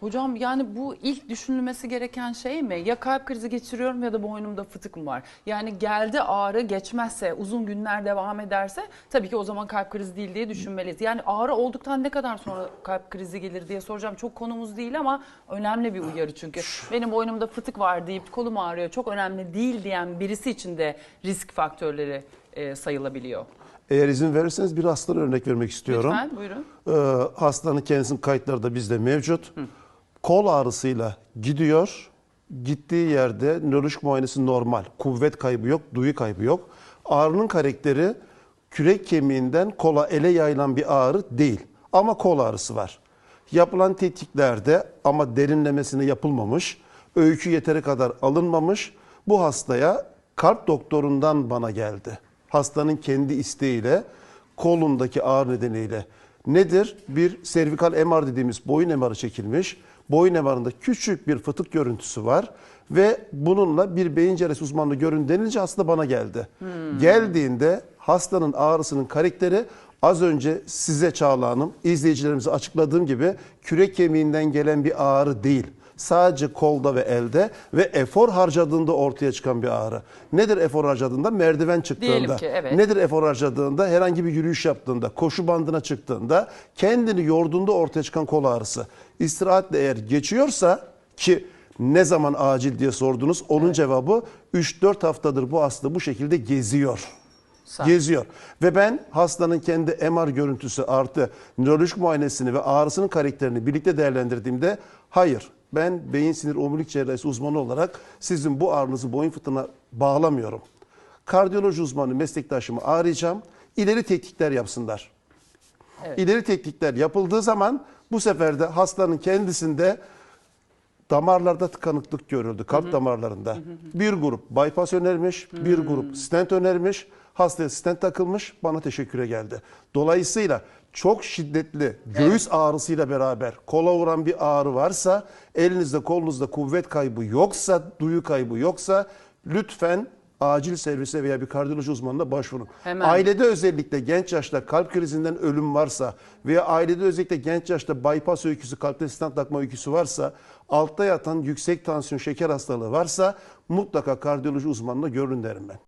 Hocam yani bu ilk düşünülmesi gereken şey mi? Ya kalp krizi geçiriyorum ya da boynumda fıtık mı var? Yani geldi ağrı geçmezse, uzun günler devam ederse tabii ki o zaman kalp krizi değil diye düşünmeliyiz. Yani ağrı olduktan ne kadar sonra kalp krizi gelir diye soracağım. Çok konumuz değil ama önemli bir uyarı çünkü. Benim boynumda fıtık var deyip kolum ağrıyor çok önemli değil diyen birisi için de risk faktörleri e, sayılabiliyor. Eğer izin verirseniz bir hastadan örnek vermek istiyorum. Lütfen buyurun. Ee, hastanın kendisinin kayıtları da bizde mevcut. Kol ağrısıyla gidiyor. Gittiği yerde nörolojik muayenesi normal. Kuvvet kaybı yok, duyu kaybı yok. Ağrının karakteri kürek kemiğinden kola ele yayılan bir ağrı değil. Ama kol ağrısı var. Yapılan tetiklerde ama derinlemesine yapılmamış, öykü yeteri kadar alınmamış. Bu hastaya kalp doktorundan bana geldi. Hastanın kendi isteğiyle, kolundaki ağrı nedeniyle. Nedir? Bir servikal MR dediğimiz boyun MR'ı çekilmiş. Boyun MR'ında küçük bir fıtık görüntüsü var ve bununla bir beyin cerrahisi uzmanlığı görün denilince hasta bana geldi. Geldiğinde hastanın ağrısının karakteri az önce size Çağla Hanım, izleyicilerimize açıkladığım gibi kürek kemiğinden gelen bir ağrı değil. Sadece kolda ve elde ve efor harcadığında ortaya çıkan bir ağrı. Nedir efor harcadığında? Merdiven çıktığında. Ki, evet. Nedir efor harcadığında? Herhangi bir yürüyüş yaptığında, koşu bandına çıktığında, kendini yorduğunda ortaya çıkan kol ağrısı. İstirahatle eğer geçiyorsa ki ne zaman acil diye sordunuz. Onun cevabı 3-4 haftadır bu hasta bu şekilde geziyor. Sağ. Geziyor. Ve ben hastanın kendi MR görüntüsü artı nörolojik muayenesini ve ağrısının karakterini birlikte değerlendirdiğimde hayır ben beyin sinir omurilik cerrahisi uzmanı olarak sizin bu ağrınızı boyun fıtığına bağlamıyorum. Kardiyoloji uzmanı meslektaşımı arayacağım. İleri tetkikler yapsınlar. Evet. İleri tetkikler yapıldığı zaman bu sefer de hastanın kendisinde damarlarda tıkanıklık görüldü kalp damarlarında. Bir grup bypass önermiş, bir grup stent önermiş. Hastaya stent takılmış, bana teşekküre geldi. Dolayısıyla çok şiddetli göğüs ağrısıyla beraber kola vuran bir ağrı varsa, elinizde kolunuzda kuvvet kaybı yoksa, duyu kaybı yoksa lütfen acil servise veya bir kardiyoloji uzmanına başvurun. Hemen. Ailede özellikle genç yaşta kalp krizinden ölüm varsa veya ailede özellikle genç yaşta bypass öyküsü, kalpte stent takma öyküsü varsa, altta yatan yüksek tansiyon şeker hastalığı varsa mutlaka kardiyoloji uzmanına görün derim ben.